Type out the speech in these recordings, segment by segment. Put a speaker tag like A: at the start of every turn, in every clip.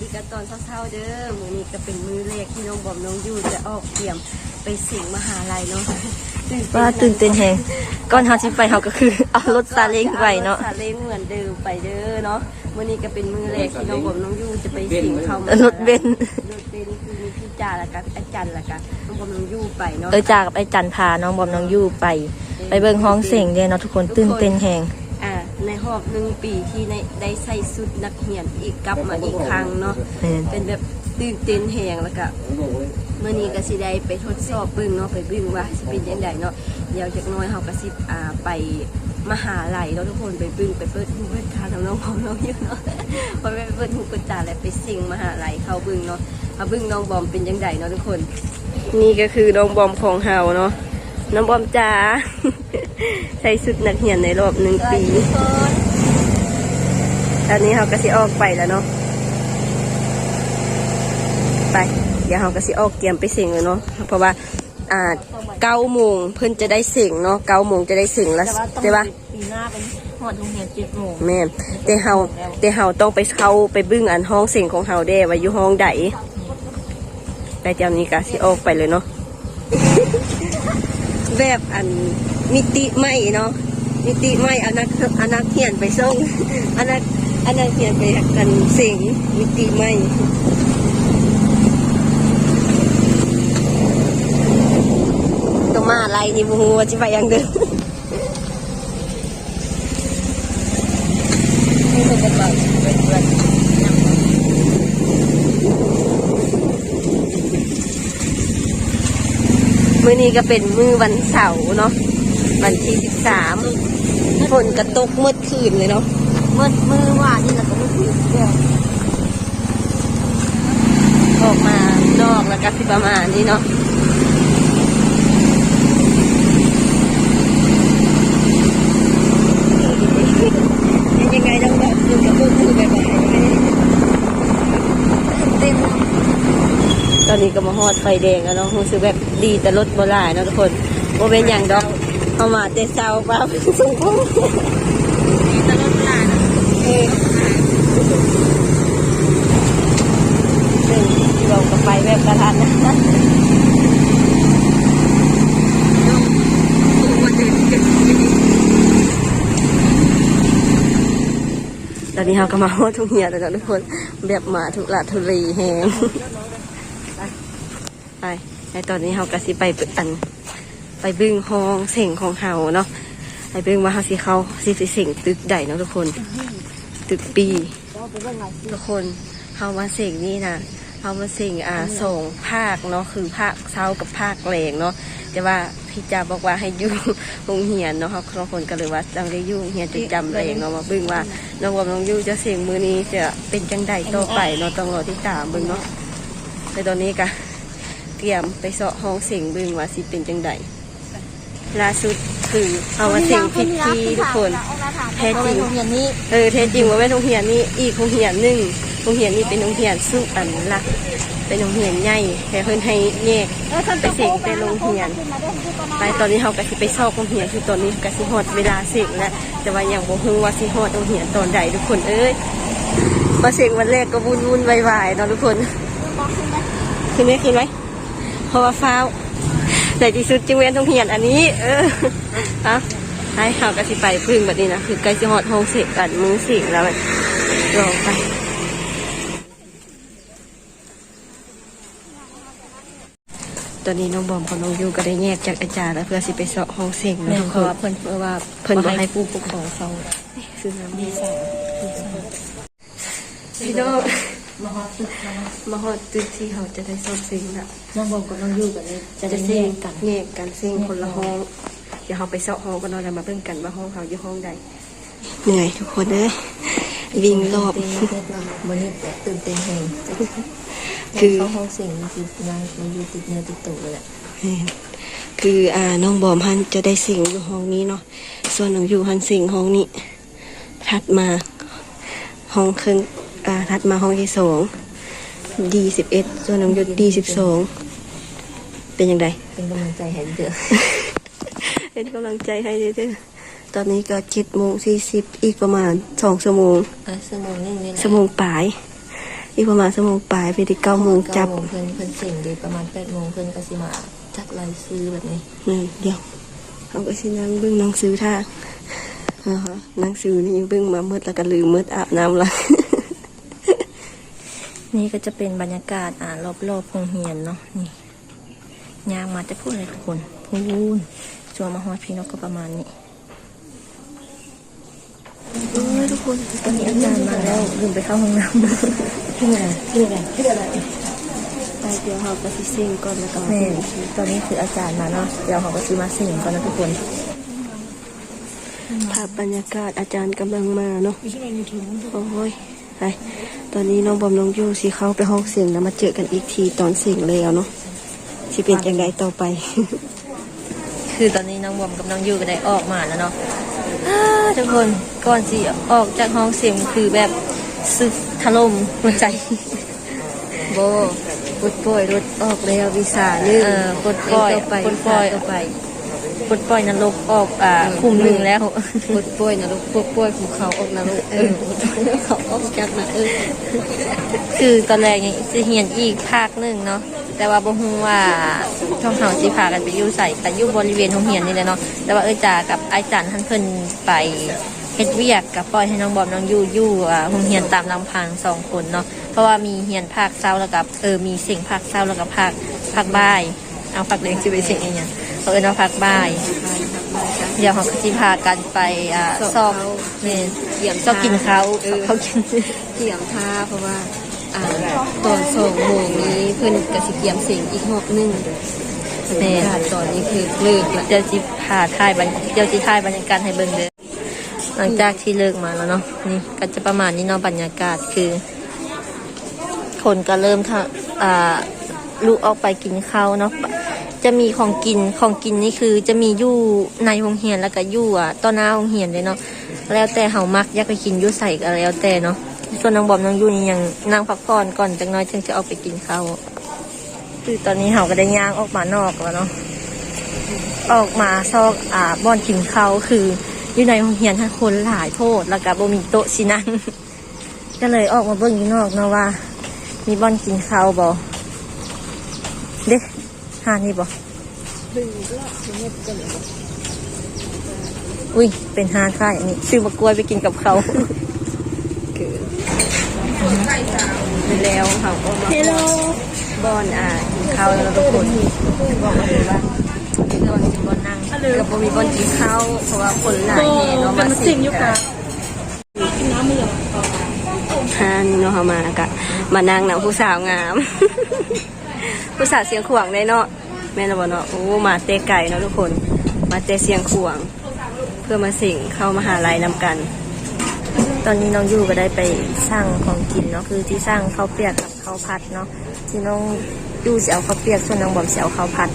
A: ดีกันตอนเช้าๆเด้อมื้อนี้ก็เป็นมื้อแรกที่น้องบอมน้องยูจะออกเตรียมไปสิงมหาลัยเนาะ
B: ว่าตื่นเต้นแฮงก่อนเฮาสิไปเฮาก็คือเอารถซาเล้งไปเนาะ
A: อซาเล้งเหมือนเดิมไปเด้อเนาะมื้อนี้ก็เป็นมื้อแรกที่น้องบอมน้องยูจะไปสิงเข้ามาร
B: ถเบนซ์
A: รถเบนซ์คือมีพี่จ่าแล้วก็อาจารย์แล้วก็น้องบอมน้องยูไปเนาะ
B: เออจ่ากับไอ้จันพาน้องบอมน้องยู่ไป ไปเบิ่งห้องเสียงเด้เนาะทุกคนตื่นเต้นแฮง
A: อ่าในรอบหนึ่งปีที่ในได้ใส่สุดนักเรียนอีกกลับมาอีกครั้งเนาะ
B: แม่น
A: เป็นแบบตื่นเต้นแหงแล้วก็เมื่อนี้ก็สิได้ไปทดสอบเบิ่งเนาะไปเบิ่งว่าสิเป็นยังไงเนาะเดี๋ยวจากหน้อยเฮาก็สิอ่าไปมหาลัยเนาะทุกคนไปเบิ่งไปเปิดหูเปิดตาน้องๆของน้องอยู่เนาะพอไปเปิดหูเปิดตาแล้วไปสิ่งมหาลัยเข้าเบิ่งเนาะเอาเบิ่งน้องบอมเป็นยังไงเนาะทุกคน นี่ก็คือน้องบอมของเฮาเนาะ น้องบอมจ๋าใส่สุดนักเรียนในรอบหนึ่งปี ตอนนี้เราก็สิออกไปแล้วเนาะ ไป เดี๋ยวเราก็สิออกเตรียมไปเสียงเลยเนาะ เพราะว่า อ่าเก้าโมงเพิ่นจะได้เสียงเนาะเก้าโมงจะได้เสียงแล้วใช่ปะ
B: ปีหน้าเป็นฮอดโรงเรียน7โมง
A: แม่นแต่เฮาแต่เฮาต้องไปเข้าไปเบึ้งอันห้องเสียงของเฮาเด้ว่าอยู่ห้องใดแต่เดี๋ยวนี้ก็สิออกไปเลยเนาะ แบบอันมิติใหม่เนาะมิติใหม่อันนักอันนักเขียนไปส่งอันนักอันนักเขียนไปกันเสียงมิติใหม่ก็มาอะไรนี่บูฮูว่าจะไปยังเดิม
B: นี่เป็นจังหวะเป็นเพื่อน
A: มื้อนี้ก็เป็นมื้อวันเสาร์เนาะวันที่สิบสามฝนกระตกเมื่อคืนเลยเนาะ
B: มืดมือว่านี่แล้วก็มืดคืนเด้อ
A: ออกมานอกแล้วก็สิประมาณนี้เนาะเป็นยังไงต้องแบบอยู่กับพวกมือบ่อยๆเต้นตอ นนี้ก็มาฮอดไฟแดงแล้วเนาะรู้สึกแบบดีแต่รถโบราณเนาะทุกคนโบเป็นอย่างดอกเอามาแต่เช้าป้าไปส่งพุ่ง
B: ตลอดเวลานะ
A: เออซึ่งเราก็ไปแบบกระทันนะตอนนี้เราก็มาฮอดทุ่งเหียแล้วนะทุกคนแบบหมาทุกหลาทุรีแหง ไปในตอนนี้เราก็สิไปอัน ไปบึ้งห้องเสียงของเฮาเนาะไปบึ้งว่าเฮาสิเขาสิสิเสียงตึกใดเนาะทุกคน ตึกปีทุกคนเฮามาเสียงนี่นะเฮามาเสียงอ่าสองภาคเนาะคือภาคเช้ากับภาคแรงเนาะแต่ว่าพี่จาบอกว่าให้อยู่โรงเรียนเนาะเขาบางคนก็เลยว่าจังได้อยู่งเรียนจุดจำแรงเนาะมาบิ่งว่าน้องวอมน้องยูจะเสียงมือนี้จะเป็นจังใดต่อไปเนาะต้องรอที่ตามบิ่งเนาะแต่ตอนนี้ก็ เตรียมไปเสาะห้องเสียงเบิ่งว่าสิเป็นจังใดล่าสุดคือเอามาเสียงพิธีทุกคนแท้จริง
B: โรงเรียนนี้
A: เออแท้จริงว่าเป็นโรงเรียนนี่อีกโรงเรียนหนึ่งโรงเรียนนี่เป็นโรงเรียนสุอันละเป็นโรงเรียนใหญ่แต่เพิ่นให้แยกไปเสกเป็นโรงเรียน ไปตอนนี้เขากะสิไปซอกโรงเรียนคือตอนนี้กะสิฮอดเวลาเสกแล้วแต่ว่ายังบ่ฮู้ว่าสิฮอดโรงเรียนตอนใดทุกคนเอ้ยมาเสกวันแรกก็วุ่นวุ่นๆวายๆเนาะทุกคนขึ้นไหมขึ้นไหม เพราะว่าฟ้าวในที่สุดจึงเว้นโรงเรียนอันนี้ เออฮะให้เขาก็สิไปพึ่งแบบนี้นะคือใกล้จะหอดห้องเสกกันมือเสกแล้วลองไปตอนนี้น้องบอมกับน้องยูก็ได้แยกจากอาจารย์แล้วเพื่อสิไปเสาะห้องเสก
B: แม่
A: นะ
B: น
A: เพ
B: เพราะ
A: ราะ
B: ว่า
A: ว่า
B: เพิ่นเพราะว่า
A: เพิ่นบอกให้
B: ผู้ปกครองฟัง
A: คือน้ำ
B: มี
A: ดี
B: สอง
A: พี่น้อง
B: มาฮอดตึกแล้วเนาะ
A: มาหอดตึกที่เขาจะได้สอบเสกละ
B: น้องบอกกับน้องยู่กันเลยจะ
A: จะ
B: ได้
A: เส
B: แย
A: ก
B: กกัน
A: แยกกันเสกคนละห้องเดี๋ยวเขาไปเสาะห้องกันเนาะแล้วมาเบิ่งกันว่าห้องเขาอยู่ห้องใดเหนื่อยทุกคนเอ้ยวิ่งรอบ
B: ตื่นเต้นวันนี้ตื่นเต้นแฮง
A: คือ
B: เข้าห้องเสียงนี่คือนางมาอยู่ติดเนื้อติดตัวเลยแหละ
A: คืออ่าน้องบอมฮันจะได้สิ่งอยู่ห้องนี้เนาะส่วนน้องอยู่ฮันสิ่งห้องนี้ถัดมาห้องครึ่ง อ่าถัดมาห้องที่สองดีสิบเอ็ดส่วนน้องอยู่ดีสิบสองเป็นยังไง
B: เป็นกำลังใจให้เด้อ
A: เป็นกำลังใจให้เด้อตอนนี้ก็เจ็ดโมงสี่สิบอีกประมาณสองชั่วโมง
B: เออชั่วโมงนึงนี่แหละ
A: ชั่วโมงปลายอีกประมาณชั่วโมงปลายไปที่เก้าโมงจับ
B: เก้าโมงเพิ่นเพิ่นเสียงดีประมาณแปดโมงเพิ่นก็สิมาจัดรายซื้อแบบนี้
A: นี่เดี๋ยวเขาก็สินั่งเบิ่งหนังสือท่านะคะหนังสือนี่เบิ่งมามืดแล้วก็ลืมมืดอาบน้ำละ
B: นี่ก็จะเป็นบรรยากาศอ่ารอบๆโรงเรียนเนาะนี่ยางมาจะพูดอะไรทุกคนพูนชัวมาฮอดพี่นกก็ประมาณนี้โอ้ยทุกคนตอนนี้อาจารย์มาแล้วลืมไปเข้าห้องน้ำ
A: ที่ไหนที่ไหนที่ไหนไปเดี๋ยวเขาก็สิเซ็งก่อนแล้วก็มา
B: แม่
A: เซ็ง
B: ตอนนี้คืออาจารย์มาเนาะเดี๋ยวเขาก็ซื้อมาสิ่งก่อนนะทุกคน
A: ภาพบรรยากาศอาจารย์กำลังมาเนาะโอ้ย ไปตอนนี้น้องบอมน้องยูสิเข้าไปห้องเสียงแล้วมาเจอกันอีกทีตอนเสียงแล้วเนาะสิเป็นยังไงต่อไป
B: คือตอนนี้น้องบอมกับน้องยูก็ได้ออกมาแล้วเนาะอ้าทุกคนก่อนสิออกจากห้องเสียงคือแบบสึกถล่มหัวใจ
A: โบปลดปล่อยรถออกแล้ววิสาหนึ่ง
B: เออปลดปล่อย
A: ต่อไป
B: ปลดปล่อย
A: ต่อไป
B: ปลดปล่อยนรกออกอ่าคุมหนึ่งแล้ว
A: ปลดปล่อยนะลูกปลดปล่อยภูเขาออกนะลูกเออปลดปล่อยเขาออกจากนะเออ
B: คือตอนแรกนี่จะเฮียนอีกภาคหนึ่งเนาะแต่ว่าบ่ฮู้ว่าช่องเฮาสิพากันไปอยู่ใส่กันอยู่บริเวณโรงเรียนนี่แหละเนาะแต่ว่าเอ้ยจากับอาจารย์ท่านเพิ่นไปเฮ็ดเวียกกับปล่อยให้น้องบอมน้องอยู่อยู่อ่าโรงเรียนตามลำพังสองคนเนาะเพราะว่ามีเฮียนภาคเช้าแล้วกับเออมีเสียงภาคเช้าแล้วกับภาคภาคบ่ายเอาภาคเลี้ยงสิไปเสียงอีหยัง เขาเอิ้นว่าภาคบ่าย เดี๋ยวเขาก็สิพากันไปอ่าซอกแม่น
A: เกี่ยม
B: ซอกกินเขาวซอกเขากิน
A: เกี่ยมท่าเพราะว่าอ่าตอนสองโมงนี้เพิ่นกสิเกี่ยมเสียงอีกหอบหนึง
B: แม่
A: แต่ตอนนี้คือเลิกละ
B: เดี๋ยวจิพาถ่ายบรรเดี๋ยวจิถ่ายบรรยากาศให้เบิ่งเด้อหลังจากที่เลิกมาแล้วเนาะนี่ก็จะประมาณนี้เนาะบรรยากาศคือ คนก็เริ่มทะอ่าลุกออกไปกินข้าวเนาะ จะมีของกินของกินนี่คือจะมียู่ในโรงเรียนแล้วก็ยู่อะต้นหน้าโรงเรียนเลยเนาะแล้วแต่เฮามักอยากไปกินยู่ใส่ก็แล้วแต่เนาะส่วนน้องบอมน้องยู่นี่ยังนั่งพักผ่อนก่อนจังน้อยจึงจะออกไปกินข้าวคือตอนนี้เฮาก็ได้ย่างออกมานอกแล้วเนาะออกมาซอกอ่าบอนกินเขาวคืออยู่ในโรงเรียนท่านคนหลายโพดแล้วก็บ่มีโต๊ะสินั่งก็เลยออกมาเบิ่งอยู่นอกเนาะว่า มีบอนกินข้าวบ่เด้ หานี่บ่อุ้ย เป็นหาค่ายอันนี้ซื้อมากล้วยไปกินกับเขาว
A: ไปแล้วเขาก็มาบอนอ่ากินข้าวแล้วทุกคนบอกมาเลยว่า
B: บอนบอนนั่ง
A: เกือบบ่มีบอนกินข้าวเพราะว่าคนหลายแห่เนาะมาสิงกันฮานี่เนาะเขามากะมานั่งนำผู้สาวงาม ผู้สาวเสียงขวางได้เนาะแม่นบ่เนาะโอ้มาเตะไก่เนาะทุกคน มาเตะเสียงขวาง เพื่อมาสิงเข้ามหาลัยนำกัน
B: ตอนนี้น้องยูก็ได้ไปสร้างของกินเนาะคือที่สร้างข้าวเปียกกับข้าวผัดเนาะที่น้องยูสิเอาข้าวเปียกส่วนน้องบอมสิเอาข้าวผัด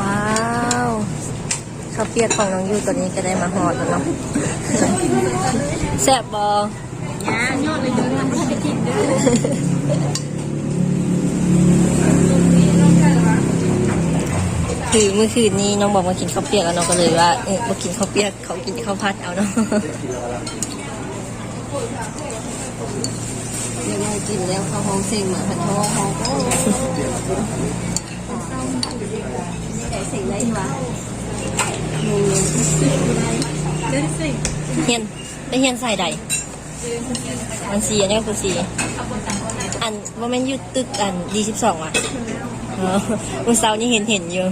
B: ว้าวข้าวเปียกของน้องยูตัวนี้ก็ได้มาหอดแล้วเนาะแซ่บบอ คือเมื่อคืนนี้น้องบอกมากินข้าวเปียกแล้วน้องก็เลยว่าเออมากินข้าวเปียกเขากินข้าวผัดเอาเนาะ
A: เดี๋ยวเรากินแล้วเข้าห้องเสียงเหมือนพันท้องห้องก็แต่สิ่งไรวะงง
B: เฮียนไปเฮียนใส่ใดมันสีอันนี้ก็คือสี อันว่ามันอยุตึกอันดีสิบสองอะเออวันเสาร์นี่เห็นเห็นอยู่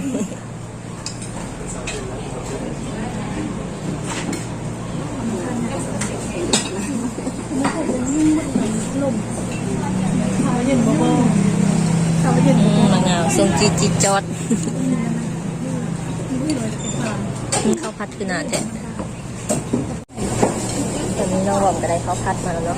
B: อืมมะนาวทรงจีจีจอดข้าวพัดคือนาแท้ตอนนี้น้องหว่อมก็ได้ข้าวพัดมาแล้วเนาะ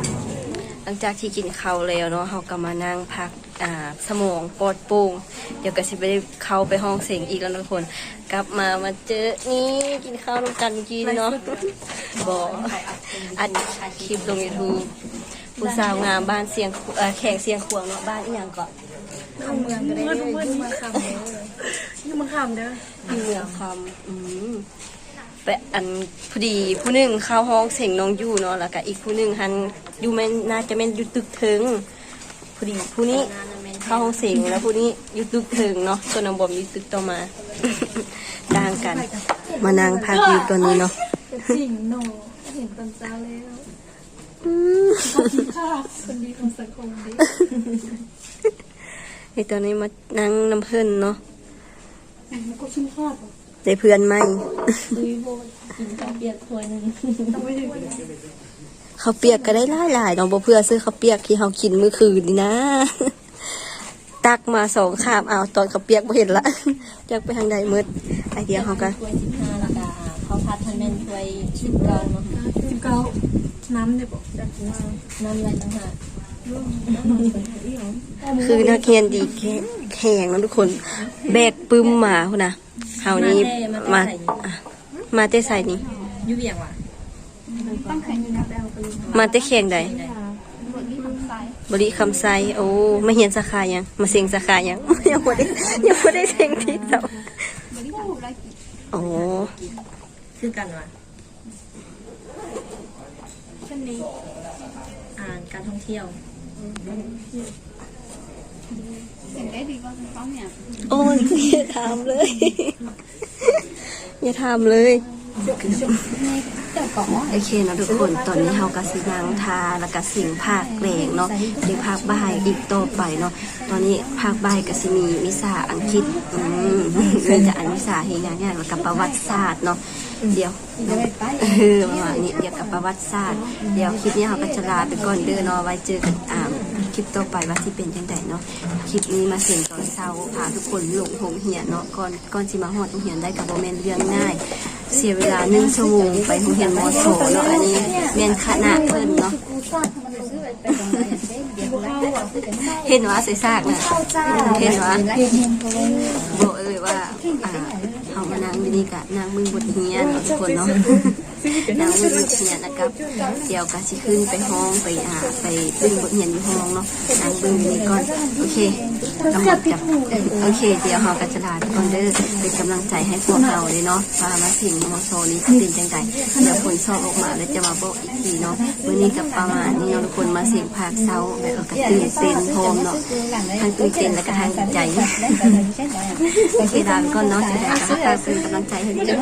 A: หลังจากที่กินข้าวแล้วเนาะเราก็มานั่งพักอ่าสมองปลอดโปร่งเดี๋ยวก็สิไปได้เข้าไปห้องเสียงอีกแล้วนะทุกคน กลับมามาเจอนี่กินข้าวน้ำกันเมื่อกี้นี่เนาะบอกอัดคลิปลงยูทูบผู้สาวงามบ้านเสียงเอ่อแขกเสียงขวงเนาะบ้านอีหยังก่อน
B: เมืองก็ได้เลยยุ่งมาคำเด้อยุ่งมาคำเด้อ
A: ที่เมืองคำอืม ไปอันพอดีผู้หนึ่งเข้าห้องเสียงน้องอยู่เนาะแล้วก็อีกผู้หนึ่งหันอยู่แม่นน่าจะเป็นอยู่ตึกถึงพอดีผู้นี้เข้าห้องเสียงแล้วผู้นี้อยู่ตึกถึงเนาะส่วนน้องบอมอยู่ตึกต่อมาต่างกัน มานั่งพักอยู่ตัวนี้เนาะ
B: จริงโนเห็นตอนเช้าแล้วค่ะคนดีของสังคมดิ
A: ไอตัวนี้มานั่งน้ำเพิ่นเนาะ
B: ก็ชิ้นข้าว
A: ได้เพื่อนใหม่
B: ดุยโบกินข้าวเปียกถ้วยนึงต้องไม่ถึง
A: ข้าวเปียกก็ได้หลายหลายๆน้องบ่เพื่อซื้อข้าวเปียกที่เฮากินเมื่อคืนนี่นะ ตักมาสองคาบเอาตอนข้าวเปียกบ่เห็นละอยากไปทางใดมืดไอเดียเฮากัน
B: ถ้วยสิบห้าแล้วก็เขาพัดทันแม่นถ้วยสิบเก้าเนาะสิบเก้าน้ำเนี่ยบอกจากว่าน้ำอะไรต่างหาก
A: คือนักเรียนดีแค่แข่งนะทุกคน แบกปึ้มมาพุ่นนะ เฮานี้มาอะมาแต่ใส่นี่
B: ยูเวียงว่ะ
A: มาแต่แข่งใดบริคำไซโอ้มาเฮียนสาขายังมาเสียงสาขายังยังบ่ได้ยังบ่ได้เสียงที่เจ้าโอ้
B: คือกันว่ะอ่านการท่องเที่ยว
A: โอ้ยอย่าถามเลย อย่าถามเลย โอเคเนาะทุกคน ตอนนี้เฮากะสินางทาแล้วก็สิงภาคแหลงเนาะเดี๋ยวภาคบ่ายอีกต่อไปเนาะ ตอนนี้ภาคบ่ายก็สิมีวิชาอังกฤษอืมเรื่องจะอ่านวิชาเฮงานแล้วก็ประวัติศาสตร์เนาะ เดี๋ยวเออประมาณนี้เดี๋ยวกับประวัติศาสตร์ เดี๋ยวคลิปนี้เราก็จะลาไปก่อนเด้อเนาะ ไว้เจอกันอ่า คลิปต่อไปว่าที่เป็นจังไดเนาะคลิปนี้มาเสียงตอนเช้าพาทุกคนหลงโรงเรียนเนาะก่อนก่อนสิมาฮอดโรงเรียนได้กับโมเมนเรื่องง่าย เสียเวลาหนึ่งชั่วโมงไปโรงเรียนมอโซเนาะอันนี้เรียนคณะเพิ่นเนาะเห็นว่าใส่ซากนะเห็นว่าบอกเอ่ยว่าอ่าเขามานั่งอยู่นี่กะนั่งมึงบทเฮียนทุกคนเนาะ นั่งมึงบทเฮียนนะครับเดี๋ยวกะสิขึ้นไปห้องไปอ่าไปบึ้งบทเฮียนอยู่ห้องเนาะนั่งบึ้งอยู่นี่ก่อนโอเคกำลังจะโอเค เดี๋ยวเราก็จะลาไปก่อนเด้อเป็นกำลังใจให้พวกเราเลยเนาะว่ามาถึงมอโซนี้เป็นจังไงเดี๋ยวผลสอบออกมาแล้วจะมาบอกอีกทีเนาะวันนี้กับประมาณนี้เนาะทุกคนมาเสียงภาคเช้าแบบก็ตื่นเต้นพร้อมเนาะทางตื่นเต้นและก็ทางใจโอเคลาไปก่อนเนาะจะได้ก็ฝากเป็นกำลังใจให้ด้วย